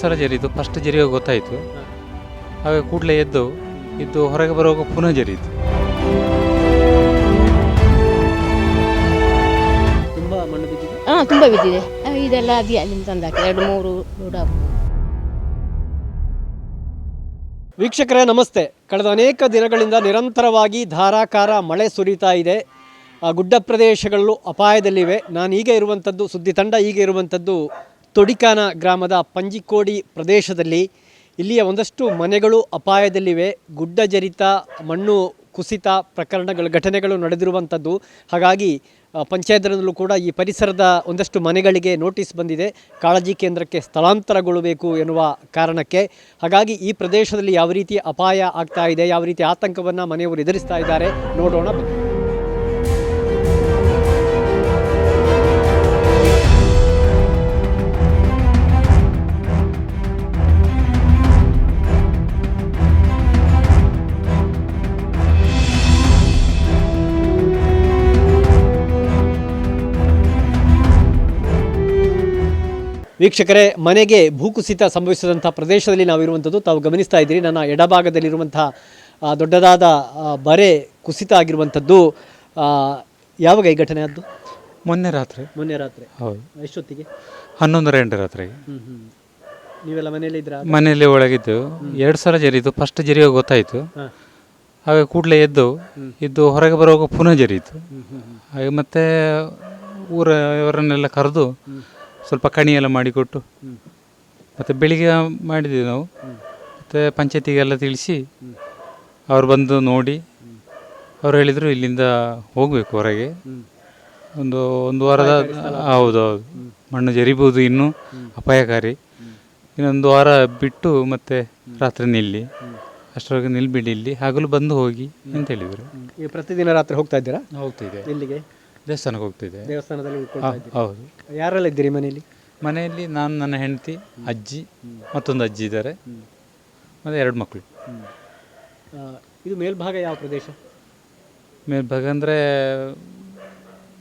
ಸಲ ಜರಿಯಿತು ಫಸ್ಟ್ ಜರಿಯೋ ಗೊತ್ತಾಯಿತು. ಹಾಗೆ ಕೂಡಲೇ ಎದ್ದು ಇದ್ದು ಹೊರಗೆ ಬರುವಾಗ ಪುನಃ ಜರಿಯಿತು. ತುಂಬ ಮಣ್ಣು ಬಿದ್ದಿದೆ? ಹಾಂ ತುಂಬ ಬಿದ್ದಿದೆ. ಆ, ಇದೆಲ್ಲ ಅದಿ ಅಲ್ಲಿಂದ ತಂದಾಕಿ ಎರಡು ಮೂರು ಲೋಡ ವೀಕ್ಷಕರೇ ನಮಸ್ತೆ. ಕಳೆದ ಅನೇಕ ದಿನಗಳಿಂದ ನಿರಂತರವಾಗಿ ಧಾರಾಕಾರ ಮಳೆ ಸುರಿತಾ ಇದೆ. ಆ ಗುಡ್ಡ ಪ್ರದೇಶಗಳು ಅಪಾಯದಲ್ಲಿವೆ. ನಾನು ಈಗ ಇರುವಂಥದ್ದು ಸುದ್ದಿ ತಂಡ ಈಗ ಇರುವಂಥದ್ದು ತೊಡಿಕಾನ ಗ್ರಾಮದ ಪಂಜಿಕೋಡಿ ಪ್ರದೇಶದಲ್ಲಿ ಇಲ್ಲಿಯ ಒಂದಷ್ಟು ಮನೆಗಳು ಅಪಾಯದಲ್ಲಿವೆ. ಗುಡ್ಡ ಜರಿತ ಮಣ್ಣು ಕುಸಿತ ಪ್ರಕರಣಗಳು ಘಟನೆಗಳು ನಡೆದಿರುವಂಥದ್ದು. ಹಾಗಾಗಿ ಪಂಚಾಯತ್ನಲ್ಲೂ ಕೂಡ ಈ ಪರಿಸರದ ಒಂದಷ್ಟು ಮನೆಗಳಿಗೆ ನೋಟಿಸ್ ಬಂದಿದೆ. ಕಾಳಜಿ ಕೇಂದ್ರಕ್ಕೆ ಸ್ಥಳಾಂತರಗೊಳ್ಳಬೇಕು ಎನ್ನುವ ಕಾರಣಕ್ಕೆ. ಹಾಗಾಗಿ, ಈ ಪ್ರದೇಶದಲ್ಲಿ ಯಾವ ರೀತಿ ಅಪಾಯ ಆಗ್ತಾ ಇದೆ, ಯಾವ ರೀತಿ ಆತಂಕವನ್ನು ಮನೆಯವರು ಎದುರಿಸ್ತಾ ಇದ್ದಾರೆ, ನೋಡೋಣ. ವೀಕ್ಷಕರೇ ಮನೆಗೆ ಭೂಕುಸಿತ ಸಂಭವಿಸಿದಂಥ ಪ್ರದೇಶದಲ್ಲಿ ನಾವಿರುವಂಥದ್ದು ತಾವು ಗಮನಿಸ್ತಾ ಇದ್ದೀರಿ ನನ್ನ ಎಡಭಾಗದಲ್ಲಿರುವಂಥ ದೊಡ್ಡದಾದ ಬರೆ ಕುಸಿತ ಆಗಿರುವಂಥದ್ದು ಯಾವಾಗ ಈ ಘಟನೆ ಆದ್ದು? ಮೊನ್ನೆ ರಾತ್ರಿ. ಮೊನ್ನೆ ರಾತ್ರಿ. ಹೌದು. ಎಷ್ಟೊತ್ತಿಗೆ? ಹನ್ನೊಂದರ ಎಂಟು ರಾತ್ರಿಗೆ ಹ್ಞೂ ನೀವೆಲ್ಲ ಮನೆಯಲ್ಲಿ ಇದ್ರ? ಮನೆಯಲ್ಲಿ ಒಳಗಿದ್ದು. ಎರಡು ಸಲ ಜರಿಯಿತು. ಫಸ್ಟ್ ಜರಿಯುವಾಗ ಗೊತ್ತಾಯಿತು. ಹಾಗೆ ಕೂಡಲೇ ಎದ್ದು ಇದ್ದು ಹೊರಗೆ ಬರುವಾಗ ಪುನಃ ಜರಿಯಿತು. ಹಾಗೆ ಮತ್ತೆ ಊರ ಇವರನ್ನೆಲ್ಲ ಕರೆದು ಸ್ವಲ್ಪ ಕಣಿ ಎಲ್ಲ ಮಾಡಿಕೊಟ್ಟು ಮತ್ತು ಬೆಳಿಗ್ಗೆ ಮಾಡಿದ್ವಿ ನಾವು. ಮತ್ತು ಪಂಚಾಯತಿಗೆಲ್ಲ ತಿಳಿಸಿ ಅವ್ರು ಬಂದು ನೋಡಿ ಅವ್ರು ಹೇಳಿದರು ಇಲ್ಲಿಂದ ಹೋಗಬೇಕು ಹೊರಗೆ. ಒಂದು ಒಂದು ವಾರದ ಹೌದು ಹೌದು. ಮಣ್ಣು ಜರಿಬೋದು ಇನ್ನೂ ಅಪಾಯಕಾರಿ. ಇನ್ನೊಂದು ವಾರ ಬಿಟ್ಟು ಮತ್ತೆ ರಾತ್ರಿ ನಿಲ್ಲಿ. ಅಷ್ಟರೊಳಗೆ ನಿಲ್ಬಿಡಿ ಇಲ್ಲಿ. ಹಾಗಲು ಬಂದು ಹೋಗಿ ಅಂತ ಹೇಳಿದರು. ಈಗ ಪ್ರತಿದಿನ ರಾತ್ರಿ ಹೋಗ್ತಾ ಇದ್ದೀರಾ? ಹೋಗ್ತಿದ್ದೆ ಎಲ್ಲಿಗೆ? ದೇವಸ್ಥಾನಕ್ಕೆ ಹೋಗ್ತಿದ್ದೆ. ದೇವಸ್ಥಾನದಲ್ಲಿ ಉಳ್ಕೊಳ್ತಾ ಇದ್ದೀರಾ. ಹೌದು. ಯಾರೆಲ್ಲ ಇದ್ದೀರಿ ಮನೆಯಲ್ಲಿ? ಮನೆಯಲ್ಲಿ ನಾನು ನನ್ನ ಹೆಂಡತಿ ಅಜ್ಜಿ ಮತ್ತೊಂದು ಅಜ್ಜಿ ಇದ್ದಾರೆ. ಮತ್ತು ಎರಡು ಮಕ್ಕಳು ಆ, ಇದು ಮೇಲ್ಭಾಗ ಯಾವ ಪ್ರದೇಶ? ಮೇಲ್ಭಾಗ ಅಂದರೆ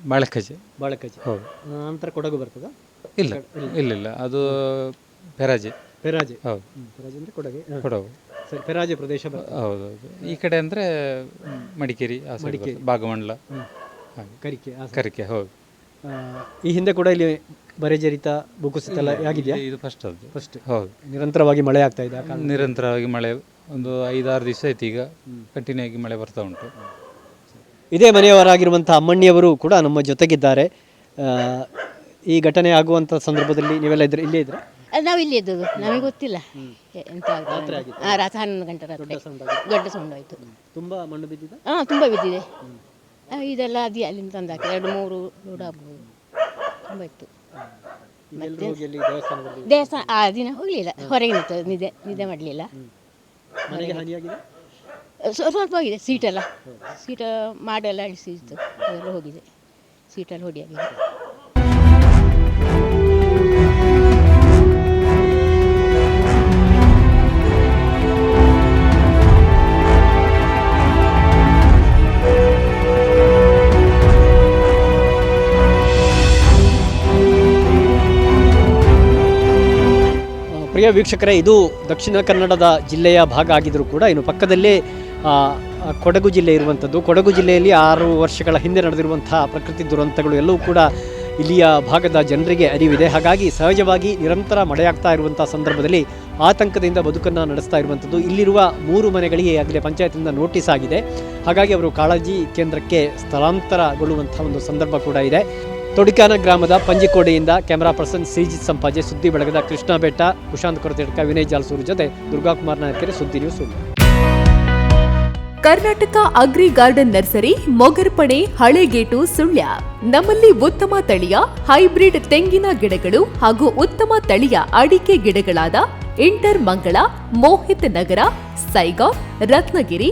ಬಾಳೆಕಜೆ. ಬಾಳೆಕಜೆ. ಹೌದು. ನಂತರ ಕೊಡಗು ಬರ್ತದಾ? ಇಲ್ಲ ಇಲ್ಲ. ಇಲ್ಲ ಅದು ಪೆರಾಜೆ. ಪೆರಾಜೆ. ಹೌದು. ಹ್ಮ್, ಪೆರಾಜೆ ಅಂದರೆ ಕೊಡಗೆ. ಹಾಂ. ಕೊಡಗು. ಸರಿ ಪೆರಾಜೆ ಪ್ರದೇಶ ಬರ್ತದೆ. ಹೌದು ಹೌದು. ಈ ಕಡೆ ಅಂದರೆ ಮಡಿಕೇರಿ ಆ side ಬರ್ತದೆ. ಭಾಗಮಂಡಲ. ಹಾಗೆ ಕರಿಕೆ ಆ, ಕರಿಕೆ ಹೌದು. ಆ, ಈ ಹಿಂದೆ ಕೂಡ ಇಲ್ಲಿ ಬರೆಜರಿತ ಭೂಕುಸಿತ ಎಲ್ಲ ಆಗಿದೆಯಾ? ಇದು ಫಸ್ಟ್ ಅದು ಫಸ್ಟ್ ಹೌದು. ನಿರಂತರವಾಗಿ ಮಳೆ ಆಗ್ತಾ ಇದೆ ಆ ನಿರಂತರವಾಗಿ ಮಳೆ ಒಂದು ಐದಾರು ದಿವಸ ಆಯ್ತು ಈಗ ಕಂಟಿನ್ಯೂ ಆಗಿ ಮಳೆ ಬರ್ತಾ ಉಂಟು. ಇದೇ ಮನೆಯವರಾಗಿರುವಂಥ ಅಮ್ಮಣ್ಣಿಯವರು ಕೂಡ ನಮ್ಮ ಜೊತೆಗಿದ್ದಾರೆ. ಆ, ಈ ಘಟನೆ ಆಗುವಂಥ ಸಂದರ್ಭದಲ್ಲಿ ನೀವೆಲ್ಲ ಇದ್ರೆ ಇಲ್ಲೇ ಇದ್ರೆ? ಅದು ನಾವು ಇಲ್ಲಿ ಇದ್ದದ್ದು ನಮಗೆ ಗೊತ್ತಿಲ್ಲ. ಎ- ಎಂತ ಆಗ್ತದೆ ಅಂತ. ಹಾಂ ರಾತ್ರಿ ಹನ್ನೊಂದು ಗಂಟೆ ರಾತ್ರಿ. ದೊಡ್ಡ ಸೌಂಡ್ ಆಯ್ತು. ತುಂಬ ಮಣ್ಣು ಬಿದ್ದಿದೆ? ಹಾಂ ತುಂಬ ಬಿದ್ದಿದೆ. ಇದೆಲ್ಲ ಅದೇ ಅಲ್ಲಿಂದ ತಂದಾಕಿ ಎರಡು ಮೂರು ಲೋಡ್ ಆಗ್ಬೋದು ತುಂಬ ಇತ್ತು ದೇವಸ್ಥಾನ ಆ ದಿನ ಹೋಗಲಿಲ್ಲ. ಹೊರಗೆ ನಿಂತು ನಿದ್ದೆ ನಿದ್ದೆ ಮಾಡಲಿಲ್ಲ. ಸ್ವಲ್ಪ ಹೋಗಿದೆ. ಸೀಟೆಲ್ಲ. ಸೀಟ ಮಾಡೆಲ್ಲ ಅಳಿಸಿತ್ತು ಅದೆಲ್ಲ ಹೋಗಿದೆ. ಸೀಟಲ್ಲಿ ಹೊಡಿಯಾಗಿದೆ ಪ್ರಿಯ ವೀಕ್ಷಕರೇ, ಇದು ದಕ್ಷಿಣ ಕನ್ನಡದ ಜಿಲ್ಲೆಯ ಭಾಗ ಆಗಿದ್ದರೂ ಕೂಡ ಇನ್ನು ಪಕ್ಕದಲ್ಲೇ ಕೊಡಗು ಜಿಲ್ಲೆ ಇರುವಂಥದ್ದು. ಕೊಡಗು ಜಿಲ್ಲೆಯಲ್ಲಿ ಆರು ವರ್ಷಗಳ ಹಿಂದೆ ನಡೆದಿರುವಂಥ ಪ್ರಕೃತಿ ದುರಂತಗಳು ಎಲ್ಲವೂ ಕೂಡ ಇಲ್ಲಿಯ ಭಾಗದ ಜನರಿಗೆ ಅರಿವಿದೆ. ಹಾಗಾಗಿ ಸಹಜವಾಗಿ ನಿರಂತರ ಮಳೆಯಾಗ್ತಾ ಇರುವಂಥ ಸಂದರ್ಭದಲ್ಲಿ ಆತಂಕದಿಂದ ಬದುಕನ್ನು ನಡೆಸ್ತಾ ಇರುವಂಥದ್ದು. ಇಲ್ಲಿರುವ ಮೂರು ಮನೆಗಳಿಗೆ ಆಗಲೇ ಪಂಚಾಯತಿಂದ ನೋಟಿಸ್ ಆಗಿದೆ. ಹಾಗಾಗಿ ಅವರು ಕಾಳಜಿ ಕೇಂದ್ರಕ್ಕೆ ಸ್ಥಳಾಂತರಗೊಳ್ಳುವಂಥ ಒಂದು ಸಂದರ್ಭ ಕೂಡ ಇದೆ. ತೊಡಿಕಾನ ಗ್ರಾಮದ ಪಂಜಿಕೋಡೆಯಿಂದ ಕ್ಯಾಮರಾ ಪರ್ಸನ್ ಸಿಜಿತ್ ಸಂಪಾಜೆ ಸುದ್ದಿ ಬೆಳಗದ ಕೃಷ್ಣ ಬೆಟ್ಟ ಕುಶಾಂತ್ ಕೊರತೆಡ್ಕ, ವಿನಯ್ ಜಾಲ್ಸೂರು ಜೊತೆ ದುರ್ಗಾಕುಮಾರ್ ನಾಯಕರ ಸುದ್ದಿ news Karnataka agri garden nursery Mogarpane Halegate Sullia. ನಮ್ಮಲ್ಲಿ ಉತ್ತಮ ತಳಿಯ, ಹೈಬ್ರಿಡ್ ತೆಂಗಿನ ಗಿಡಗಳು ಹಾಗೂ ಉತ್ತಮ ತಳಿಯ ಅಡಿಕೆ ಗಿಡಗಳಾದ ಇಂಟರ್ ಮಂಗಳ, ಮೋಹಿತ್ ನಗರ ಸೈಗಾಂವ್ ರತ್ನಗಿರಿ